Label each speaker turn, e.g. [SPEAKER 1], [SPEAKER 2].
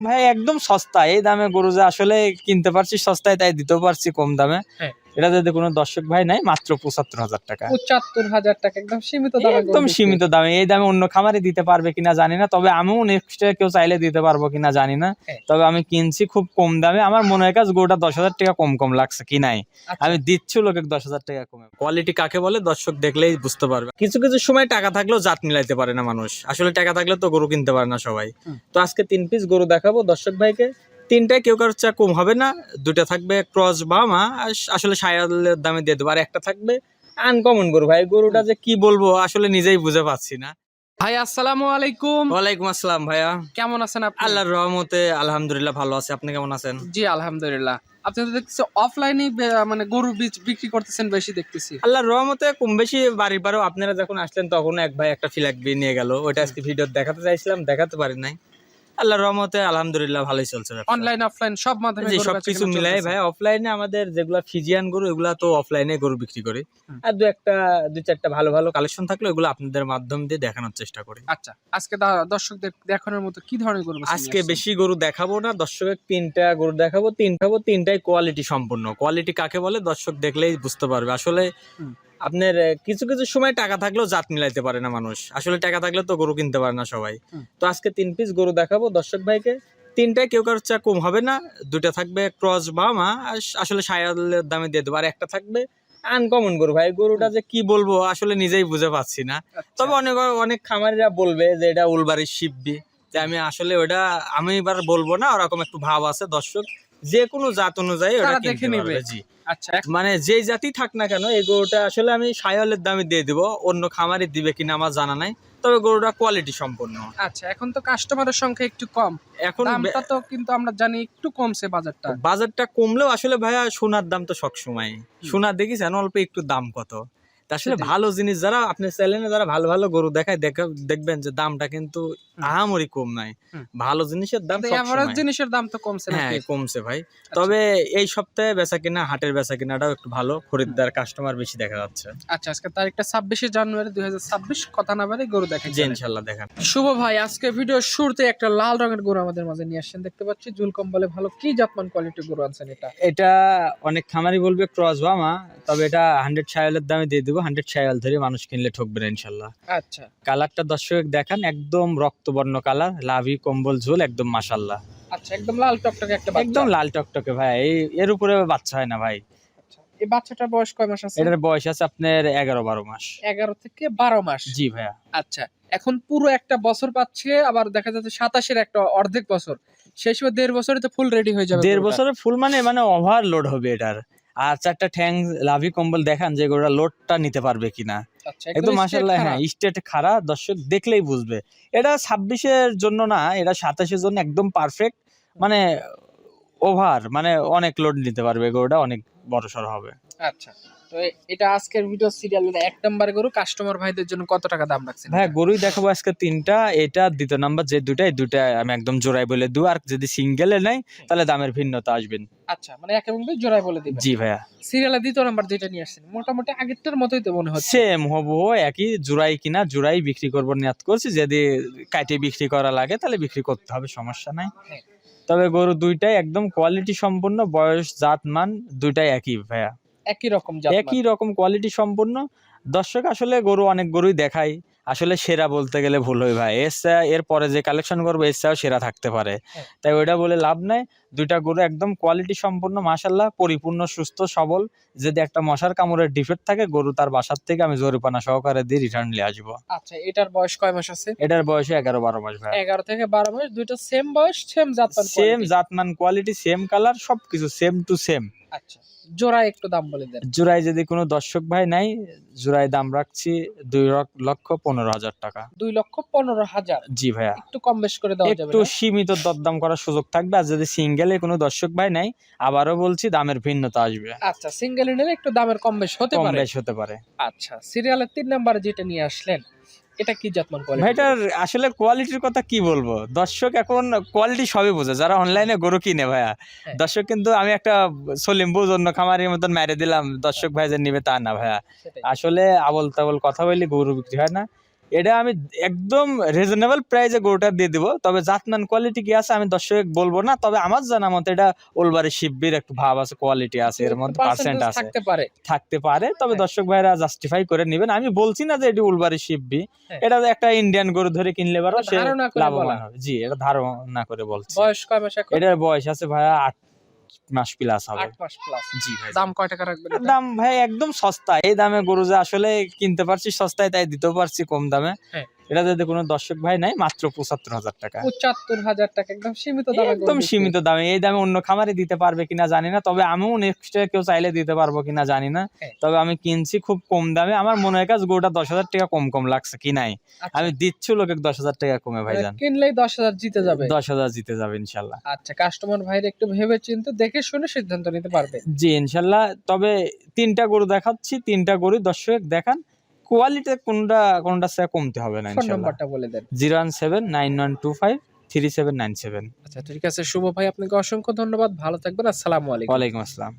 [SPEAKER 1] ভাই, একদম সস্তা এই দামে গরু যে আসলে কিনতে পারছি, সস্তায় তাই দিতেও পারছি কম দামে
[SPEAKER 2] হ্যাঁ।
[SPEAKER 1] এটা যদি কোনো দর্শক ভাই নাই মাত্র পঁচাত্তর হাজার টাকা।
[SPEAKER 2] পঁচাত্তর হাজার টাকা একদম সীমিত দামে
[SPEAKER 1] একদম সীমিত দামে। এই দামে অন্য খামারে দিতে পারবে কিনা জানি না তবে আমিও নেক্সট কেউ চাইলে দিতে পারব কিনা জানি না।
[SPEAKER 2] হ্যাঁ।
[SPEAKER 1] তবে আমি কিনছি খুব কম দামে। আমার মনে হয় কাজ গরুটা দশ হাজার টাকা কম কম লাগছে কি নাই।
[SPEAKER 2] আচ্ছা।
[SPEAKER 1] আমি দিচ্ছি লোকে দশ হাজার টাকা কমে। কোয়ালিটি কাকে বলে? দর্শক দেখলেই বুঝতে পারবে। কিছু কিছু সময় টাকা থাকলেও জাত মিলাইতে পারে না মানুষ। আসলে টাকা থাকলে তো গরু কিনতে পারে না সবাই। তো আজকে তিন পিস গরু দেখাবো দর্শক ভাইকে। তিনটায় কেউ কারোর চা কম হবে না দুটা থাকবে ক্রস বামা আসলে সায়ালের দামে দিয়ে দেবো। আর একটা থাকবে আনকমন গরু। ভাই গরুটা যে কি বলব আসলে নিজেই বুঝে পাচ্ছি না।
[SPEAKER 2] ভাই আসসালামু আলাইকুম।
[SPEAKER 1] ওয়ালাইকুম আসসালাম ভাইয়া।
[SPEAKER 2] কেমন আছেন আপনি?
[SPEAKER 1] আল্লাহর রহমতে আলহামদুলিল্লাহ ভালো আছে। আপনি কেমন আছেন?
[SPEAKER 2] জি আলহামদুলিল্লাহ। আপনি তো দেখতেছি অফলাইনে মানে গরু বীজ বিক্রি করতেছেন বেশি দেখতেছি।
[SPEAKER 1] আল্লাহর রহমতে কম বেশি বাড়ি পারেও আপনারা যখন আসলেন তখন এক ভাই একটা ফিলাক বি নিয়ে গেল। ওইটা আজকে ভিডিও দেখাতে চাইছিলাম দেখাতে পারি নাই। আল্লাহর রহমতে আলহামদুলিল্লাহ ভালোই চলছে
[SPEAKER 2] অনলাইন অফলাইন সব মাধ্যমে
[SPEAKER 1] জি সবকিছু মিলাই ভাই অফলাইনে আমাদের যেগুলা ফিজিয়ান গরু এগুলা তো অফলাইনে গরু বিক্রি করি। আর দু একটা দু চারটা ভালো ভালো কালেকশন থাকলে ওগুলো আপনাদের মাধ্যম দিয়ে দেখানোর চেষ্টা করি।
[SPEAKER 2] আচ্ছা আজকে দর্শকদের দেখানোর মতো কি ধরনের গরু
[SPEAKER 1] আজকে বেশি গরু দেখাবো না দর্শকের তিনটা গরু দেখাবো তিনটাবো তিনটাই কোয়ালিটি সম্পূর্ণ। কোয়ালিটি কাকে বলে? দর্শক দেখলেই বুঝতে পারবে। আসলে। আপনার কিছু কিছু সময় টাকা থাকলেও জাত মিলাইতে পারে না মানুষ। আসলে টাকা থাকলে তো গরু কিনতে পারে না সবাই। তো আজকে তিন পিস গরু দেখাবো। দর্শক ভাইকে তিনটায় কেউ কারোর চা কম হবে না। দুইটা থাকবে ক্রস বামা আসলে সায়ালের দামে দিয়ে দেবো। আর একটা থাকবে আনকমন গরু। ভাই গরুটা যে কি বলব আসলে নিজেই বুঝে পাচ্ছি না।
[SPEAKER 2] আচ্ছা।
[SPEAKER 1] তবে অনেক অনেক খামারিরা বলবে যে এটা উলবাড়ির শিববি। আমি আসলে ওটা আমি এবার বলব না ওরকম একটু ভাব আছে দর্শক। যে কোনো জাত অনুযায়ী ওটা
[SPEAKER 2] দেখে নিবে।
[SPEAKER 1] জি।
[SPEAKER 2] আচ্ছা
[SPEAKER 1] মানে যেই জাতি থাক না কেন এই গরুটা আসলে আমি সায়ালের দামে দিয়ে দিব অন্য খামারে দিবে কিনা আমার জানা নাই তবে গরুটা কোয়ালিটি সম্পন্ন।
[SPEAKER 2] আচ্ছা এখন তো কাস্টমারের সংখ্যা একটু কম।
[SPEAKER 1] এখন
[SPEAKER 2] দামটা তো কিন্তু আমরা জানি একটু কমছে বাজারটা।
[SPEAKER 1] বাজারটা কমলেও আসলে ভাইয়া সোনার দাম তো সবসময়। সোনা দেখিছেন অল্প একটু দাম কত। আসলে। ভালো জিনিস যারা আপনি চ্যানেলে যারা ভালো ভালো গরু দেখায় দেখা- দেখবেন যে দামটা কিন্তু আহামরি কম নাই। ভালো জিনিসের দাম
[SPEAKER 2] এভারেজ জিনিসের দাম তো কমছে
[SPEAKER 1] হ্যাঁ কমছে ভাই। তবে এই সপ্তাহে বেচা কিনা হাটের বেচা কিনাটাও একটু ভালো। খরিদ্দার কাস্টমার বেশি দেখা যাচ্ছে।
[SPEAKER 2] আচ্ছা আজকে তারিখটা ছাব্বিশে জানুয়ারি দুই হাজার ছাব্বিশ। কথা না বারে গরু দেখে
[SPEAKER 1] জি ইনশাল্লাহ দেখেন।
[SPEAKER 2] শুভ ভাই আজকে ভিডিওর শুরুতে একটা লাল রঙের গরু আমাদের মাঝে নিয়ে আসছেন। দেখতে পাচ্ছি জুল কম্বলে ভালো। কি জাতমান কোয়ালিটি গরু আনছেন এটা?
[SPEAKER 1] এটা অনেক খামারি বলবে ক্রস বামা। তবে এটা হান্ড্রেড সায়ালের দামে দিয়ে দিব। হান্ড্রেড সায়াল ধরে মানুষ কিনলে ঠকবে না ইনশাল্লাহ।
[SPEAKER 2] আচ্ছা।
[SPEAKER 1] কালারটা দর্শক দেখান একদম রক্তবর্ণ কালার লাভি কম্বল ঝোল একদম মাসাল্লাহ
[SPEAKER 2] আচ্ছা একদম লাল টকটকে একটা
[SPEAKER 1] একদম লাল টকটকে ভাই এর উপরে বাচ্চা হয় না ভাই।
[SPEAKER 2] আচ্ছা, এই বাচ্চাটার বয়স কয় মাস আছে?
[SPEAKER 1] এটার বয়স আছে আপনার এগারো বারো মাস।
[SPEAKER 2] এগারো থেকে বারো মাস।
[SPEAKER 1] জি ভাইয়া।
[SPEAKER 2] আচ্ছা এখন পুরো একটা বছর পাচ্ছে আবার দেখা যাচ্ছে সাতাশের একটা অর্ধেক বছর। সময় দেড় বছরে তো ফুল রেডি হয়ে যাবে
[SPEAKER 1] দেড়। বছরের ফুল মানে মানে ওভারলোড হবে এটার। আর চারটা ঠ্যাং লাভি কম্বল দেখান যে ওরা লোডটা নিতে পারবে কিনা।
[SPEAKER 2] আচ্ছা
[SPEAKER 1] একদম মাসাল্লাহ হ্যাঁ স্টেট খাড়া দর্শক দেখলেই বুঝবে। এটা ছাব্বিশের জন্য না এটা সাতাশের জন্য একদম পারফেক্ট মানে ওভার মানে অনেক লোড নিতে পারবে গরুটা অনেক বড়সড় হবে।
[SPEAKER 2] আচ্ছা। তো এটা আজকের ভিডিও সিরিয়ালের এক নম্বর গরু কাস্টমার ভাইদের জন্য কত টাকা দাম রাখছেন? এটা?
[SPEAKER 1] গরুই দেখাবো আজকে তিনটা এটা দ্বিতীয় নাম্বার যে দুটা এই দুটা আমি একদম জোড়াই বলে দু আর যদি সিঙ্গেলে নেই তাহলে দামের ভিন্নতা আসবেন।
[SPEAKER 2] আচ্ছা মানে একে বলবে জোড়ায় বলে দিবেন
[SPEAKER 1] জি ভাইয়া।
[SPEAKER 2] সিরিয়ালের দ্বিতীয় নাম্বার যেটা নিয়ে আসছেন মোটামুটি আগেরটার মতোই তো মনে হচ্ছে।
[SPEAKER 1] সেম হব একই জোড়াই কিনা জোড়াই বিক্রি করব নিয়াত করছি। যদি কাটে বিক্রি করা লাগে তাহলে বিক্রি করতে হবে সমস্যা নাই।
[SPEAKER 2] হ্যাঁ।
[SPEAKER 1] তবে গরু দুইটাই একদম কোয়ালিটি সম্পূর্ণ বয়স জাত মান দুইটাই একই ভাইয়া।
[SPEAKER 2] একই রকম
[SPEAKER 1] একই রকম কোয়ালিটি সম্পূর্ণ। দর্শক আসলে গরু অনেক গরুই দেখাই। আসলে সেরা বলতে গেলে ভুল হয় ভাই। এর এর পরে যে কালেকশন করব এর চাও সেরা থাকতে পারে।
[SPEAKER 2] হ্যাঁ।
[SPEAKER 1] তাই ওইটা বলে লাভ নাই। দুইটা গরু একদম কোয়ালিটি সম্পূর্ণ মাসাল্লাহ পরিপূর্ণ সুস্থ সবল। যদি একটা মশার কামড়ের ডিফেক্ট থাকে গরু তার বাসার থেকে আমি জরিপানা সহকারে দিয়ে রিটার্ন নিয়ে আসব।
[SPEAKER 2] আচ্ছা এটার বয়স কয় মাস আছে?
[SPEAKER 1] এটার বয়সে এগারো বারো মাস ভাই।
[SPEAKER 2] এগারো থেকে বারো মাস দুইটা সেম বয়স সেম জাত
[SPEAKER 1] সেম জাতমান কোয়ালিটি সেম কালার সবকিছু সেম টু সেম
[SPEAKER 2] আচ্ছা। জোড়া একটু দাম বলে দেন।
[SPEAKER 1] জোড়ায় যদি কোনো দর্শক ভাই নাই জোড়ায় দাম রাখছি দুই লক্ষ পনেরো হাজার টাকা।
[SPEAKER 2] দুই লক্ষ পনেরো হাজার।
[SPEAKER 1] জি ভাইয়া।
[SPEAKER 2] একটু কম বেশ করে দেওয়া যাবে
[SPEAKER 1] একটু সীমিত দরদাম করার সুযোগ থাকবে আর যদি সিঙ্গেলে কোনো দর্শক ভাই নাই আবারও বলছি দামের ভিন্নতা আসবে।
[SPEAKER 2] আচ্ছা সিঙ্গেল নিলে একটু দামের কম বেশ হতে
[SPEAKER 1] কম
[SPEAKER 2] পারে।
[SPEAKER 1] বেশ হতে পারে।
[SPEAKER 2] আচ্ছা সিরিয়ালের তিন নাম্বারে যেটা নিয়ে আসলেন এটা কি জাতমান কোয়ালিটি
[SPEAKER 1] ভাইটার আসলে কোয়ালিটির কথা কি বলব? দর্শক এখন কোয়ালিটি সবই বোঝে। যারা অনলাইনে গরু কিনে ভাইয়া
[SPEAKER 2] হ্যাঁ।
[SPEAKER 1] দর্শক কিন্তু আমি একটা সলিম বুঝ অন্য খামারের মতন মেরে দিলাম। দর্শক ভাই যে নিবে তা না ভাইয়া। আসলে আবল তাবল কথা বললে গরু বিক্রি হয় না। এটা আমি একদম রিজনেবল প্রাইসে গরুটা দিয়ে দিব। তবে জাতমান কোয়ালিটি কি আছে আমি দর্শক বলব না। তবে আমার জানা মতে এটা ওলবারে শিববির একটু ভাব আছে কোয়ালিটি আছে এর মধ্যে পার্সেন্ট আছে।
[SPEAKER 2] থাকতে পারে।
[SPEAKER 1] থাকতে পারে তবে
[SPEAKER 2] হ্যাঁ।
[SPEAKER 1] দর্শক ভাইরা জাস্টিফাই করে নেবেন। আমি বলছি না যে এটি উলবারি শিববি।
[SPEAKER 2] হ্যাঁ।
[SPEAKER 1] এটা একটা ইন্ডিয়ান গরু ধরে কিনলে পারো সে
[SPEAKER 2] ধারণা করে
[SPEAKER 1] লাভবান। হবে। জি এটা ধারণা করে বলছি।
[SPEAKER 2] বয়স কয় মাস?
[SPEAKER 1] এটার বয়স আছে ভাইয়া আট মাস প্লাস হবে।
[SPEAKER 2] আট মাস প্লাস
[SPEAKER 1] জি ভাই।
[SPEAKER 2] দাম কয় টাকা রাখবেন
[SPEAKER 1] দাম ভাই একদম সস্তা এই দামে গরু যে আসলে কিনতে পারছি সস্তায় তাই দিতেও পারছি কম দামে।
[SPEAKER 2] হ্যাঁ।
[SPEAKER 1] এটা যদি কোনো দর্শক ভাই নাই মাত্র পঁচাত্তর হাজার টাকা।
[SPEAKER 2] পঁচাত্তর হাজার টাকা একদম সীমিত দামে
[SPEAKER 1] একদম সীমিত দামে। এই দামে অন্য খামারে দিতে পারবে কিনা জানি না তবে আমিও নেক্সট কেউ চাইলে দিতে পারব কিনা জানি না।
[SPEAKER 2] হ্যাঁ।
[SPEAKER 1] তবে আমি কিনছি খুব কম দামে। আমার মনে হয় কাজ গরুটা দশ হাজার টাকা কম কম লাগছে কি নাই।
[SPEAKER 2] আচ্ছা,
[SPEAKER 1] আমি দিচ্ছি লোকে দশ হাজার টাকা কমে ভাইজান।
[SPEAKER 2] মানে কিনলেই দশ হাজার জিতে যাবে।
[SPEAKER 1] দশ হাজার জিতে যাবে ইনশাল্লাহ।
[SPEAKER 2] আচ্ছা কাস্টমার ভাইরা একটু ভেবে চিন্তে দেখে শুনে সিদ্ধান্ত নিতে পারবে।
[SPEAKER 1] জি ইনশাল্লাহ। তবে তিনটা গরু দেখাচ্ছি। তিনটা গরু দর্শক দেখান। কোয়ালিটি কোনটা কোনটা সে কমতে হবে না
[SPEAKER 2] ফোন নাম্বারটা বলে দেন।
[SPEAKER 1] Zero one seven nine one two five three seven nine seven.
[SPEAKER 2] আচ্ছা ঠিক আছে শুভ ভাই আপনাকে অসংখ্য ধন্যবাদ ভালো থাকবেন আসসালামু আলাইকুম।
[SPEAKER 1] ওয়ালাইকুম আসসালাম।